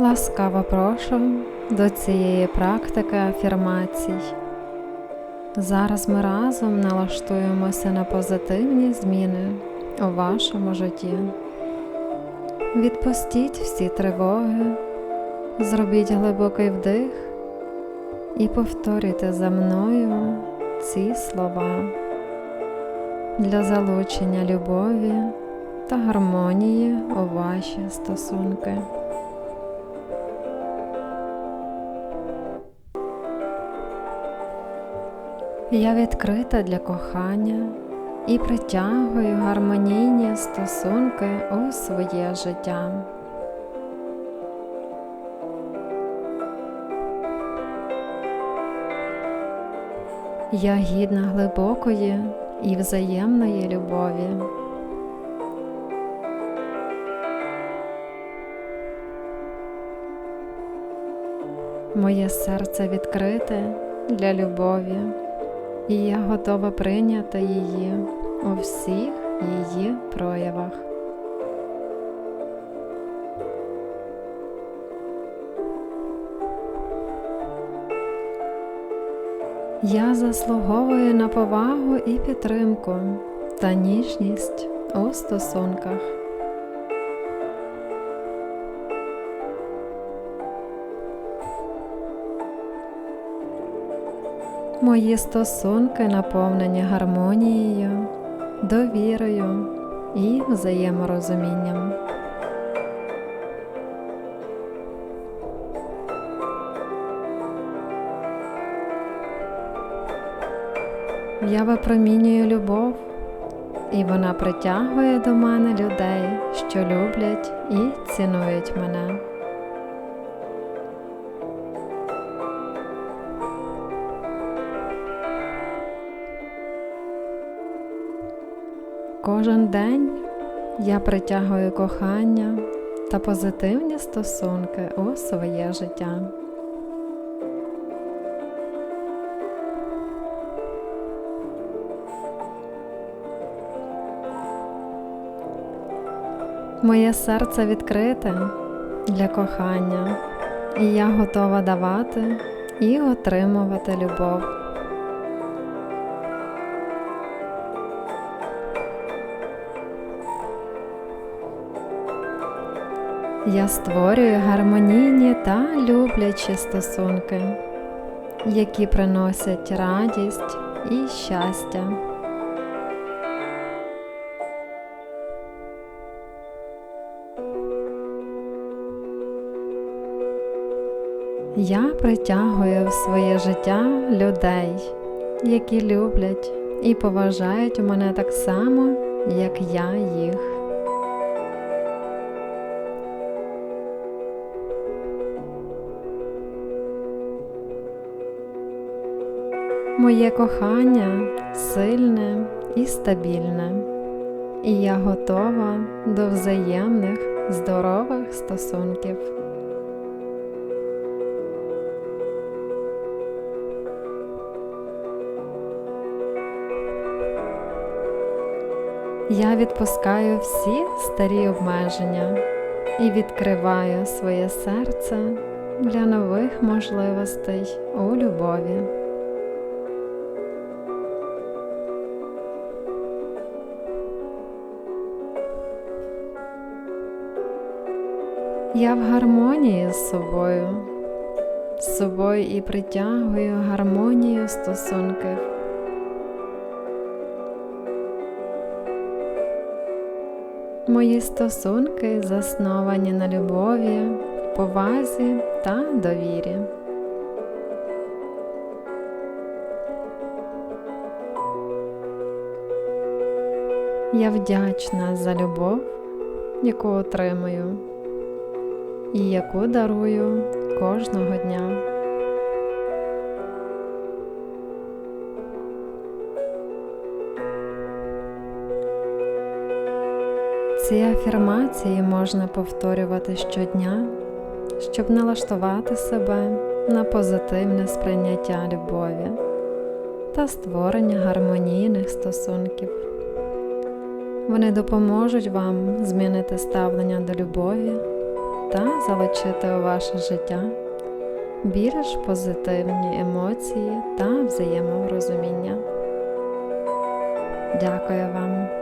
Ласкаво прошу до цієї практики афірмацій. Зараз ми разом налаштуємося на позитивні зміни у вашому житті. Відпустіть всі тривоги, зробіть глибокий вдих і повторюйте за мною ці слова для залучення любові та гармонії у ваші стосунки. Я відкрита для кохання і притягую гармонійні стосунки у своє життя. Я гідна глибокої і взаємної любові. Моє серце відкрите для любові, і я готова прийняти її у всіх її проявах. Я заслуговую на повагу і підтримку та ніжність у стосунках. Мої стосунки наповнені гармонією, довірою і взаєморозумінням. Я випромінюю любов, і вона притягує до мене людей, що люблять і цінують мене. Кожен день я притягую кохання та позитивні стосунки у своє життя. Моє серце відкрите для кохання, і я готова давати і отримувати любов. Я створюю гармонійні та люблячі стосунки, які приносять радість і щастя. Я притягую в своє життя людей, які люблять і поважають мене так само, як я їх. Моє кохання сильне і стабільне, і я готова до взаємних здорових стосунків. Я відпускаю всі старі обмеження і відкриваю своє серце для нових можливостей у любові. Я в гармонії з собою, з собою і притягую гармонію стосунків. Мої стосунки засновані на любові, повазі та довірі. Я вдячна за любов, яку отримую і яку дарую кожного дня. Ці афірмації можна повторювати щодня, щоб налаштувати себе на позитивне сприйняття любові та створення гармонійних стосунків. Вони допоможуть вам змінити ставлення до любові та залучити у ваше життя більш позитивні емоції та взаєморозуміння. Дякую вам